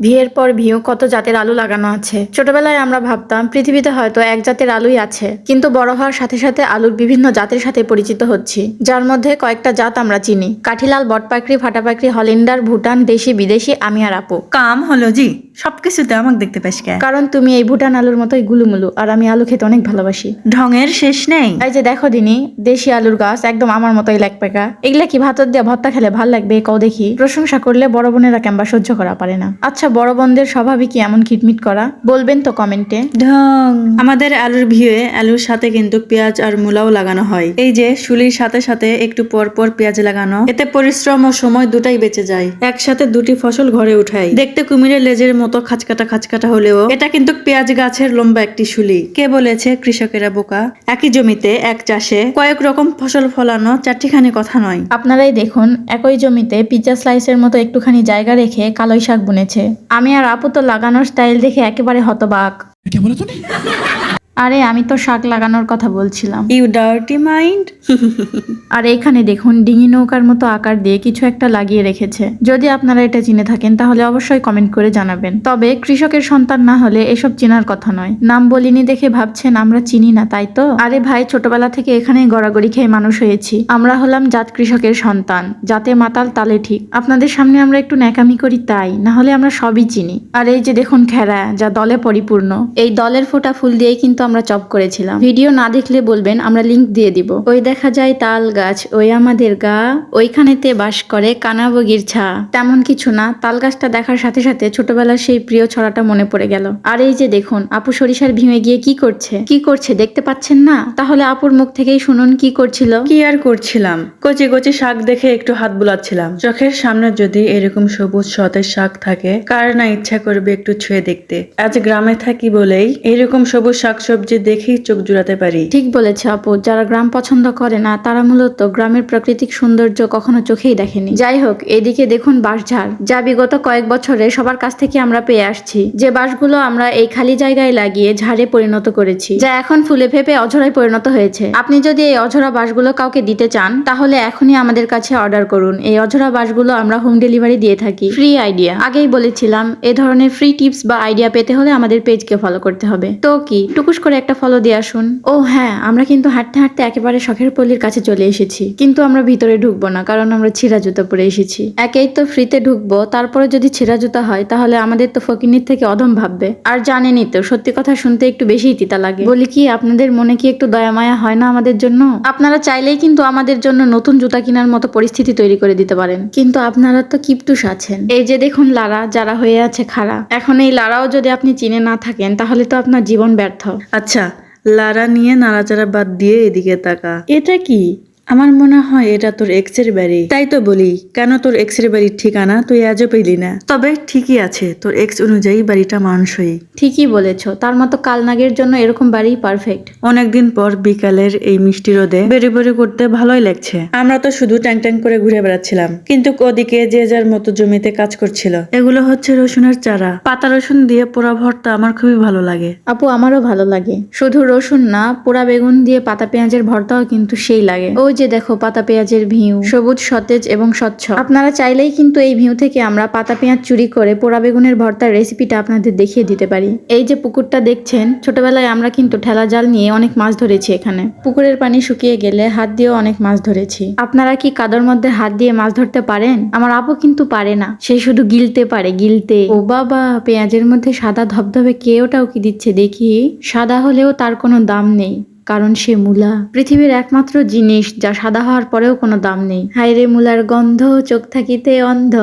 বিয়ের পর ভিও কত জাতের আলু লাগানো আছে। ছোটবেলায় আমরা ভাবতাম, পৃথিবীতে হয়তো এক জাতের আলুই আছে। কিন্তু বড় হওয়ার সাথে সাথে আলুর বিভিন্ন জাতের সাথে পরিচিত হচ্ছি। যার মধ্যে কয়েকটা জাত আমরা চিনি। কাঠিলাল বটপাকড়ি ফাটাপাকড়ি হলিন্ডার, ভুটান দেশি বিদেশি আমি আর আপু। কাম হলো জি। সবকিছুতে আমাকে দেখতে পাস কে? কারণ তুমি এই ভুটান আলুর মতোই গুলুমুলু আর আমি আলু খেতে অনেক ভালোবাসি। ঢঙের শেষ নেই? এই যে দেখো দিনি দেশি আলুর গাছ একদম আমার মতোই লেক পেকা। এগুলা কি ভাতর দিয়ে ভর্তা খেলে ভালো লাগবে? কও দেখি। প্রশংসা করলে বড় বোনেরা কেমবা সহ্য করা পারে না। আচ্ছা বড় বোনদের স্বভাবই কি এমন খিটমিট করা? বলবেন তো কমেন্টে। ঢং। আমাদের আলুর ভিউয়ে আলুর সাথে কিন্তু পেঁয়াজ আর মূলাও লাগানো হয়। এই যে শুলির সাথে সাথে একটু পর পর পেঁয়াজ লাগানো এতে পরিশ্রম ও সময় দুটাই বেঁচে যায়। একসাথে দুটি ফসল ঘরে উঠাই। দেখতে কুমিরের লেজের মতো মতো খাঁচকাটা খাঁচকাটা হলেও এটা কিন্তু পেঁয়াজ গাছের লম্বা একটি শুলি কে বলেছে কৃষকেরা বোকা? একই জমিতে এক চাষে কয়েক রকম ফসল ফলানো চারটিখানি কথা নয়। আপনারাই দেখুন একই জমিতে পিজ্জা স্লাইসের মতো একটুখানি জায়গা রেখে কালোই শাক বুনেছে। আমি আর আপু তো লাগানোর স্টাইল দেখে একেবারে হতবাক। আরে আমি তো শাক লাগানোর কথা বলছিলাম। ইউ ডার্টি মাইন্ড আর এখানে দেখুন ডিঙি নৌকার মতো আকার দিয়ে কিছু একটা লাগিয়ে রেখেছে। যদি আপনারা এটা চিনে থাকেন তাহলে অবশ্যই কমেন্ট করে জানাবেন। তবে কৃষকের সন্তান না হলে এসব চেনার কথা নয়। নাম বলিনি দেখে ভাবছেন আমরা চিনি না তাই তো? আরে ভাই ছোটবেলা থেকে এখানেই গড়াগড়ি খেয়ে মানুষ হয়েছি। আমরা হলাম জাত কৃষকের সন্তান যাতে মাতাল তালে ঠিক। আপনাদের সামনে আমরা একটু ন্যাকামি করি তাই। না হলে আমরা সবই চিনি। আর এই যে দেখুন খেরা যা দলে পরিপূর্ণ। এই দলের ফোটা ফুল দিয়ে কিন্তু আমরা চপ করেছিলাম। ভিডিও না দেখলে বলবেন, আমরা লিংক দিয়ে দিব। ওই দেখা যায় তাল গাছ, ওই আমাদের গা, ওইখানেতে বাস করে কানাবগির ছা। তেমন কিছু না, তাল গাছটা দেখার সাথে সাথে ছোটবেলার সেই প্রিয় ছড়াটা মনে পড়ে গেল। আর এই যে দেখুন, আপু সরিষার ভীমে গিয়ে কি করছে? কি করছে, দেখতে পাচ্ছেন না? তাহলে আপুর মুখ থেকেই শুনুন কি করছিল। কি আর করছিলাম? কচি কচি শাক দেখে একটু হাত বুলাচ্ছিলাম। চোখের সামনে যদি এরকম সবুজ সতেজ শাক থাকে, কার না ইচ্ছা করবে একটু ছুঁয়ে দেখতে? আজ গ্রামে থাকি বলেই এরকম সবুজ শাকসবজি দেখেই চোখ জুড়াতে পারি। ঠিক বলেছে আপু, যারা গ্রাম পছন্দ করে না, তারা মূলত গ্রামের প্রাকৃতিক সৌন্দর্য কখনো চোখেই দেখেনি। যাই হোক, এদিকে দেখুন বাঁশঝাড়, যা বিগত কয়েক বছরে সবার কাছ থেকে আমরা পেয়ে আসছি। যে বাঁশগুলো আমরা এই খালি জায়গায় লাগিয়ে ঝাড়ে পরিণত করেছি, যা এখন ফুলে ফেপে অঝরায় পরিণত হয়েছে। আপনি যদি এই অঝরা বাঁশগুলো কাউকে দিতে চান, তাহলে এখনই আমাদের কাছে অর্ডার করুন। এই অঝরা বাঁশগুলো আমরা হোম ডেলিভারি দিয়ে থাকি। ফ্রি আইডিয়া আগেই বলেছিলাম, এ ধরনের ফ্রি টিপস বা আইডিয়া পেতে হলে আমাদের পেজকে ফলো করতে হবে। তো কি, টুকুস করে একটা ফলো দিয়ে আসুন। ও হ্যাঁ আমরা কিন্তু হাঁটতে হাঁটতে একেবারে শখের পল্লীর কাছে চলে এসেছি। কিন্তু আমরা ভিতরে ঢুকবো না, কারণ আমরা ছিঁড়া জুতা পরে এসেছি। একেই তো ফ্রিতে ঢুকবো, তারপরে যদি ছিঁড়া জুতা হয়, তাহলে আমাদের তো ফকিনির থেকে অধম ভাববে। আর জানেনই তো, সত্যি কথা শুনতে একটু বেশিই তিতা লাগে। বলি কি, আপনাদের মনে কি একটু দয়া মায়া হয় না আমাদের জন্য? আপনারা চাইলেই কিন্তু আমাদের জন্য নতুন জুতা কেনার মতো পরিস্থিতি তৈরি করে দিতে পারেন। কিন্তু আপনারা তো কিপটুস আছেন। এই যে দেখুন লারা, যারা হয়ে আছে খাড়া। এখন এই লারাও যদি আপনি চিনে না থাকেন, তাহলে তো আপনার জীবন ব্যর্থ। আচ্ছা লারা নিয়ে নাড়াচাড়া বাদ দিয়ে এদিকে তাকা। এটা কি? আমার মনে হয় এটা তোর এক্সের বাড়ি। তাই তো বলি কেন তোর এক্সের বাড়ির ঠিকানা তুই আজও পেলি না? তবে ঠিকই আছে তোর এক্স অনুযায়ী বাড়িটা মানসই। ঠিকই বলেছ তার মতো কালনাগের জন্য এরকম বাড়ি পারফেক্ট অনেকদিন পর বিকালের এই মিষ্টি রোদে বেড়ে বেড়ে করতে ভালোই লাগছে। আমরা তো শুধু ট্যাং ট্যাং করে ঘুরে বেড়াচ্ছিলাম কিন্তু ওদিকে যে যার মতো জমিতে কাজ করছিল এগুলো হচ্ছে রসুনের চারা। পাতা রসুন দিয়ে পোড়া ভর্তা আমার খুবই ভালো লাগে। আপু আমারও ভালো লাগে। শুধু রসুন না পোড়া বেগুন দিয়ে পাতা পেঁয়াজের ভর্তাও কিন্তু সেই লাগে। ওই যে দেখো পাতা পেঁয়াজের ভিউ। সবুজ, সতেজ এবং স্বচ্ছ। আপনারা চাইলেই কিন্তু এই ভিউ থেকে আমরা পাতা পেঁয়াজ চুরি করে পোড়া বেগুনের ভর্তার রেসিপিটা আপনাদের দেখিয়ে দিতে পারি। এই যে পুকুরটা দেখছেন, ছোটবেলায় আমরা কিন্তু ঠেলা জাল নিয়ে অনেক মাছ ধরেছি এখানে। পুকুরের পানি শুকিয়ে গেলে হাত দিয়েও অনেক মাছ ধরেছি। আপনারা কি কাদর মধ্যে হাত দিয়ে মাছ ধরতে পারেন? আমার আপু কিন্তু পারে না। সে শুধু গিলতে পারে, গিলতে। ও বাবা, পেঁয়াজের মধ্যে সাদা ধবধবে কে ওটাও কি দিচ্ছে দেখি? সাদা হলেও তার কোনো দাম নেই। কারণ সে মূলা। পৃথিবীর একমাত্র জিনিস যা সাদা হওয়ার পরেও কোনো দাম নেই। হাইরে মূলার গন্ধ, চোখ থাকিতে অন্ধ।